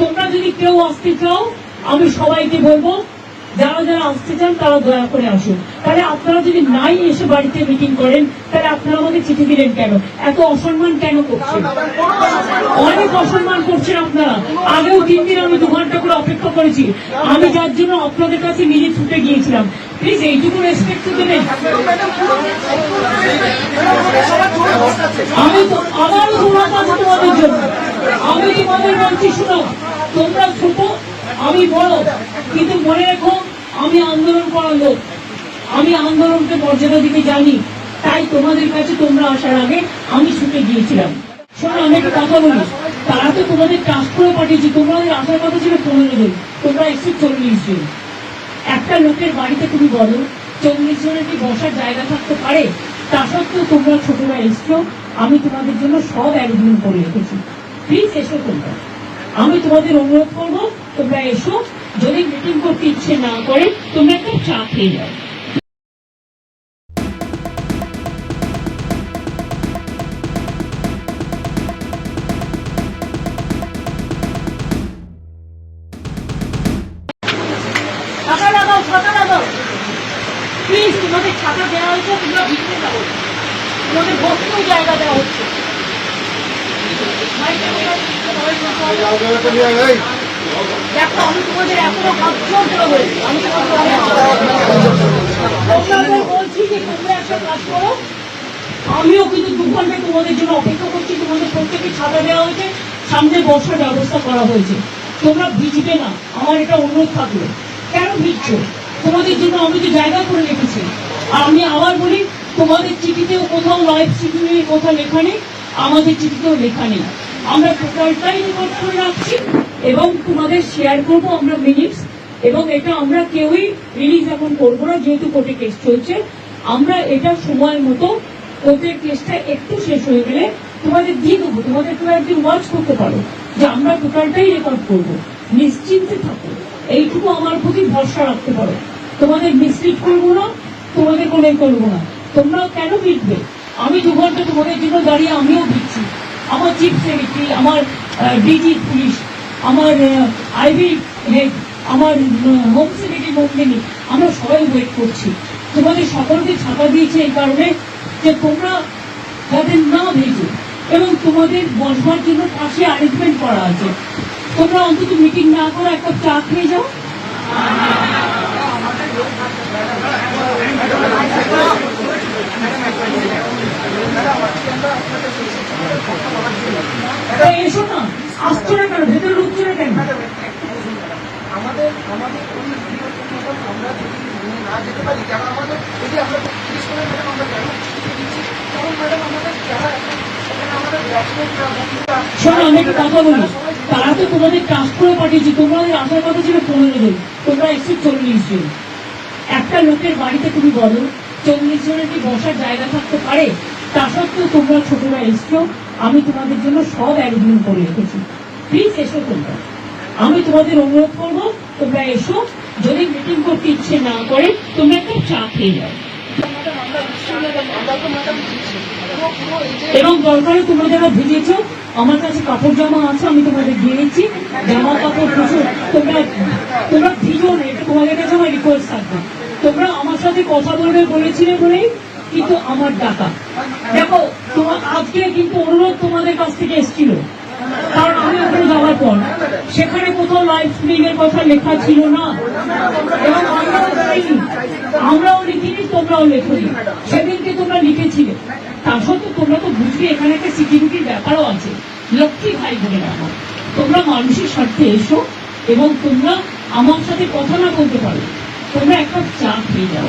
তোমরা যদি কেউ আসতে চাও, আমি সবাইকে বলব, যারা যারা আসতে চান, তারা দয়া করে আসুন। তাহলে আপনারা যদি নাই এসে বাড়িতে মিটিং করেন, তাহলে আপনারা আমাকে চিঠি দিলেন কেন? এত অসম্মান কেন করছেন? অনেক অসম্মান করছেন আপনারা। আগেও তিন দিন আমি দু ঘণ্টা করে অপেক্ষা করেছি। আমি যার জন্য আপনাদের কাছে নিজে ছুটে গিয়েছিলাম। প্লিজ এইটুকু রেসপেক্ট তো দেবেন। আমি তো দৌড়াতে আছে তোমাদের জন্য। আমি তোমাদের বলছি শুনো, তোমরা ছোট, আমি বড়। কিন্তু মনে রেখো, আমি আন্দোলন করার লোক। আমি আন্দোলনকে মর্যাদা দিতে জানি তাই তোমাদের কাছে তোমরা আসার আগে আমি ছুটে গিয়েছিলাম। শোনো, আমি একটা কথা বলি। তারা তো তোমাদের ট্রাস্ট করে পাঠিয়েছি। তোমাদের আসার কথা ছিল পনেরো জন। তোমরা একশো চল্লিশ জন। একটা লোকের বাড়িতে তুমি বলো, চল্লিশ জনের কি বসার জায়গা থাকতে পারে? তা সত্ত্বেও তোমরা ছোটরা এসছো। আমি তোমাদের জন্য সব অ্যারেঞ্জমেন্ট করে রেখেছি। প্লিজ এসো তোমরা। আমি তোমাদের অনুরোধ করব, তোমরা এসো। যদি মিটিং করতে ইচ্ছে না করে, তোমরা একটু চা খেয়ে যাও প্লিজ তোমাদের ছাতা দেওয়া হয়েছে, তোমরা ভিতরে যাব তোমাদের বসতেও জায়গা দেওয়া হচ্ছে। আমিও কিন্তু দু ঘণ্টা তোমাদের জন্য অপেক্ষা করছি, তোমাদের প্রত্যেকে ছাতা দেওয়া হয়েছে, সামনে বসার ব্যবস্থা করা হয়েছে। তোমরা ভিজবে না, আমার এটা অনুরোধ থাকল। কেন ভিজছো? তোমাদের জন্য আমি তো জায়গা করে রেখেছি। আমি আবার বলি, তোমাদের চিঠিতেও কোথাও লাইভ শিডিউলের কোথাও লেখা নেই। আমাদের চিঠিতেও লেখা নেই। আমরা টোটালটাই রেকর্ড করে রাখছি এবং তোমাদের শেয়ার করব আমরা মিনিটস এবং এটা আমরা কেউই রিলিজ এখন করব না, যেহেতু কোর্টে কেস চলছে। আমরা এটা সময় মতো কোর্টের কেসটা একটু শেষ হয়ে গেলে তোমাদের দিয়ে দেবো। তোমাদের তোমরা একদিন ওয়াচ করতে পারো যে আমরা টোটালটাই রেকর্ড করব। নিশ্চিন্তে থাকো। এইটুকু আমার প্রতি ভরসা রাখতে পারো। তোমাদের মিসলিড করব না, তোমাদের কোনো করব না। তোমরাও কেন বিটবে আমি দু ঘণ্টা তোমাদের জন্য দাঁড়িয়ে আমিও দিচ্ছি আমার চিফ সেক্রেটারি, আমার ডিজি পুলিশ, আমার আইবি হেড, আমার হোম সেক্রেটারি নন্দিনী আমরা সবাই ওয়েট করছি। তোমাদের সকলকে ছাতা দিয়েছে এই কারণে যে তোমরা যাতে না ভেজো এবং তোমাদের বসবার জন্য পাশে অ্যারেঞ্জমেন্ট করা আছে। তোমরা অন্তত মিটিং না করে একটা চা খেয়ে যাও তা এসো না। আসছো না কেন? ভেতরে ঢুকছো না কেন? আমাদের আমাদের ওই আমরা যদি না যেতে পারি কেন? আমাদের যদি আমরা তিরিশ করে ম্যাডাম আমরা কেন দিচ্ছি তখন ম্যাডাম আমাদের যারা আমাদের শোনো আমি একটা কথা বলি। তারা তো তোমাদের ট্রাস্ট করে পাঠিয়েছি। তোমাদের আসার কথা ছিল পনেরো জন। তোমরা একশো চল্লিশ জন। একটা লোকের বাড়িতে তুমি বলো চল্লিশ জনের কি বসার জায়গা থাকতে পারে? তা সত্ত্বেও তোমরা ছোটরা এসছো, আমি তোমাদের জন্য সব অ্যারেঞ্জমেন্ট করে রেখেছি। প্লিজ এসো তোমরা। আমি তোমাদের অনুরোধ করব, তোমরা এসো। যদি মিটিং করতে ইচ্ছে না করে, তোমরা একটু চা খেয়ে যাও এবং দরকারে তোমরা যারা ভিজেছ, আমার কাছে কাপড় জামা আছে, আমি তোমাদের দিয়ে দিচ্ছি। জামা, কাপড় প্রচুর তোমরা তোমরা ভিজো না, এটা তোমাদের কাছে আমার রিকোয়েস্ট থাকবে। তোমরা আমার সাথে কথা বলবে বলেছিলে বলেই কিন্তু আমার ডাকা দেখো তোমার আজকে কিন্তু অনুরোধ তোমাদের কাছ থেকে এসেছিল। কারণ আমি ওখানে যাওয়ার পর, সেখানে কোথাও লাইভ স্ট্রিমিং এর কথা লেখা ছিল না। এবং আমরাও চাইনি আমরাও লিখিনি, তোমরাও লেখনি। সেদিনকে তোমরা লিখেছিলে। তা সত্ত্বেও তোমরা তো বুঝবে, এখানে একটা সিকিউরিটির ব্যাপারও আছে। লক্ষ্মী ভাই বোনের আমার। তোমরা মানুষের স্বার্থে এসো এবং তোমরা আমার সাথে কথা না বলতে পারো। তোমরা একটা চা খেয়ে যাও।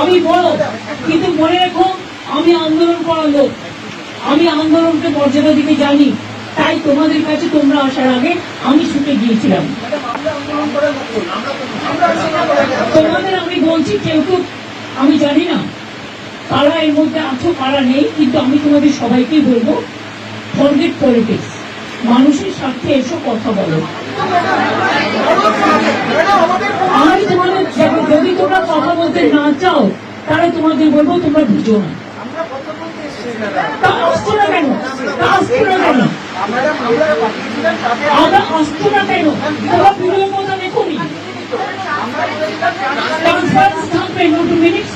আমি বড়, কিন্তু মনে রেখো, আমি আন্দোলন করার লোক। আমি আন্দোলনকে মর্যাদা দিতে জানি, তাই তোমাদের কাছে তোমরা আসার আগে আমি ছুটে গিয়েছিলাম। তোমাদের আমি বলছি, কেউ কেউ আমি জানি না। কারা এর মধ্যে আছো কারা নেই, কিন্তু আমি তোমাদের সবাইকেই বলব ফরগেট পলিটিক্স মানুষের স্বার্থে এসব কথা বলো। আমি তোমাদের যদি তোমরা কথা বলতে না চাও, তাহলে তোমাদের বলব তোমরা বুঝো না। তা না কেন? না কেন? আমরা না কেন? তোমরা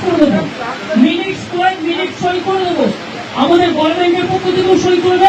করে দেবো। মিনিট সই করে দেবো। আমাদের গভর্নমেন্টের পক্ষ থেকেও সই করবে।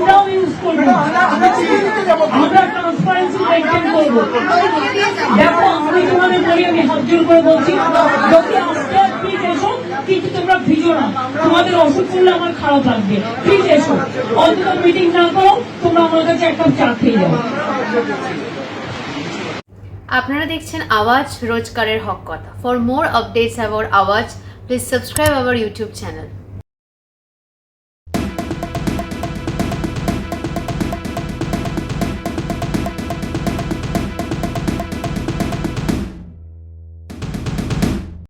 আমরাও ইউজ করব আমরা চিঠি দিতে যাব আমরা ট্রান্সপারেন্সি মেনটেন করব দেখো আমি তোমাদের বলি আমি হাত জোর করে বলছি যদি আসতে প্লিজ এসো কিন্তু তোমরা ভিজো না। তোমাদের অসুখ করলে আমার খারাপ লাগবে। প্লিজ এসো। অন্তত মিটিং না করো তোমরা আমার কাছে এক কাপ চা খেয়ে যাও। আপনারা দেখছেন আওয়াজ রোজকারের হক কথা। For more updates about Awaaz please subscribe our YouTube channel